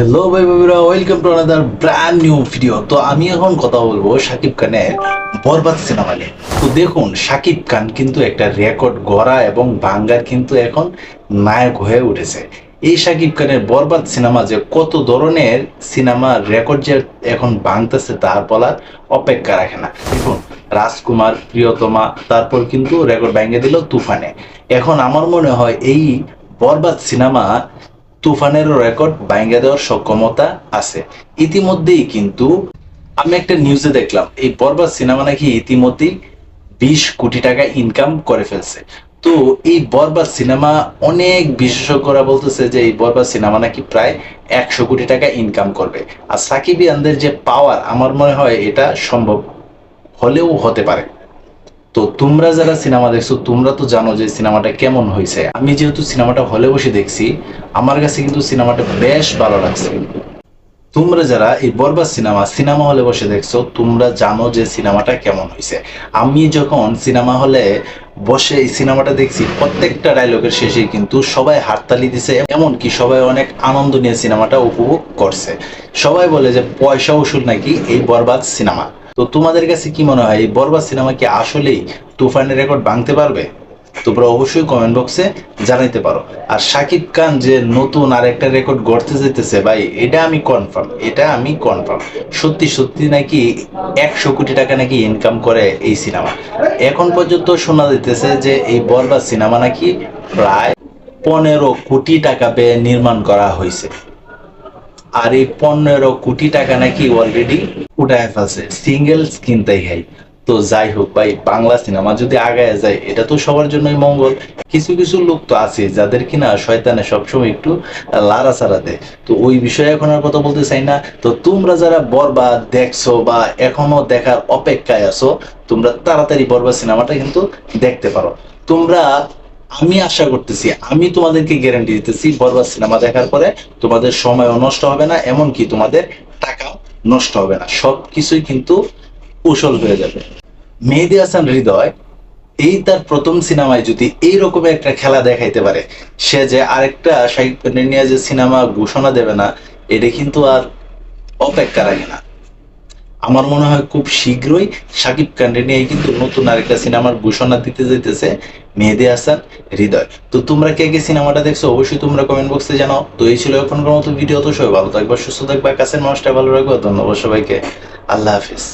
Hello ভাই বাবিরা welcome to another brand new video তো আমি এখন কথা বলব শাকিব খানের বরবাদ সিনেমা নিয়ে। তো দেখুন, শাকিব খান কিন্তু একটা রেকর্ড গড়া এবং বাঙ্গার কিন্তু এখন নায়ক হয়ে উঠেছে। এই শাকিব খানের বরবাদ সিনেমা যে কত ধরনের সিনেমা রেকর্ড যে এখন ভাঙতেছে, তার বলার অপেক্ষা রাখে না। দেখুন, রাজকুমার, প্রিয়তমা, তারপর কিন্তু রেকর্ড ভেঙে দিল তুফানে। এখন আমার মনে হয় এই বরবাদ সিনেমা তুফানেরও রেকর্ড ভাঙ্গা দেওয়ার সক্ষমতা আছে। ইতিমধ্যেই কিন্তু আমি একটা নিউজে দেখলাম, এই বরবাদ সিনেমা নাকি ইতিমধ্যেই বিশ কোটি টাকা ইনকাম করে ফেলছে। তো এই বরবাদ সিনেমা অনেক বিশেষজ্ঞরা বলতেছে যে এই বরবাদ সিনেমা নাকি প্রায় একশো কোটি টাকা ইনকাম করবে। আর সাকিবিয়ানদের যে পাওয়ার আমার মনে হয় এটা সম্ভব হলেও হতে পারে। তো তোমরা যারা সিনেমা দেখছ, তোমরা তো জানো যে সিনেমাটা কেমন হয়েছে। আমি যেহেতু সিনেমাটা হলে বসে দেখছি, আমার কাছে কিন্তু সিনেমাটা বেশ ভালো লাগছে। তোমরা যারা এই বরবাদ সিনেমা সিনেমা হলে বসে দেখছ, তোমরা জানো যে সিনেমাটা কেমন হয়েছে। আমি যখন সিনেমা হলে বসে এই সিনেমাটা দেখছি, প্রত্যেকটা ডায়লগের শেষে কিন্তু সবাই হাততালি দিছে, এমনকি সবাই অনেক আনন্দ নিয়ে সিনেমাটা উপভোগ করছে। সবাই বলে যে, পয়সা ওষুধ নাকি এই বরবাদ সিনেমা? তো তোমাদের কাছে কি মনে হয়, এই বরবাদ সিনেমা কি আসলেই তুফানের রেকর্ড ভাঙতে পারবে? তোমরা অবশ্যই কমেন্ট বক্সে জানাইতে পারো। আর শাকিব খান যে নতুন আর একটা রেকর্ড গড়তে যেতেছে, ভাই, এটা আমি কনফার্ম এটা আমি কনফার্ম সত্যি সত্যি নাকি একশো কোটি টাকা নাকি ইনকাম করে এই সিনেমা। এখন পর্যন্ত শোনা যেতেছে যে এই বরবাদ সিনেমা নাকি প্রায় পনেরো কোটি টাকা পেয়ে নির্মাণ করা হয়েছে আর এই পনেরো কোটি টাকা নাকি অলরেডি উঠায় ফেলছে সিঙ্গেল স্ক্রিন তাই হাই তো যাই হোক ভাই, বাংলা সিনেমা যদি আগায় যায়, এটা তো সবার জন্যই মঙ্গল। কিছু কিছু লোক তো আছে যাদের কিনা শয়তানে সবসময় একটু লারা সারা দেয়। তো ওই বিষয়ে এখন আর কথা বলতে চাই না। তো তোমরা যারা বরবাদ দেখছ বা এখনও দেখার অপেক্ষায় আছো, তোমরা তাড়াতাড়ি বরবাদ সিনেমাটা কিন্তু দেখতে পারো। তোমরা, আমি আশা করতেছি, আমি তোমাদেরকে গ্যারান্টি দিতেছি, বরবাদ সিনেমা দেখার পরে তোমাদের সময়ও নষ্ট হবে না, এমনকি তোমাদের টাকাও নষ্ট হবে না। সব কিছুই কিন্তু কুশল হয়ে যাবে। মেহেদি হাসান হৃদয়, এই তার প্রথম সিনেমায় যদি এই রকম একটা খেলা দেখাইতে পারে, সে যে আরেকটা শাহিদ নিয়ে যে সিনেমা ঘোষণা দেবে না, এটা কিন্তু আর অপেক্ষা রাখে না। আমার মনে হয় খুব শীঘ্রই সাকিব কান্ডে নিয়ে কিন্তু নতুন আরেকটা সিনেমার ঘোষণা দিতে যেতেছে মেহেদি হাসান হৃদয়। তো তোমরা কে কে সিনেমাটা দেখছ অবশ্যই তোমরা কমেন্ট বক্সে জানাও। তো এই ছিল এখনকার মতো ভিডিও, তো সবাই ভালো থাকবা, সুস্থ থাকবা, কাছের মানুষটা ভালো রাখব, ধন্যবাদ সবাইকে। আল্লাহ হাফিজ।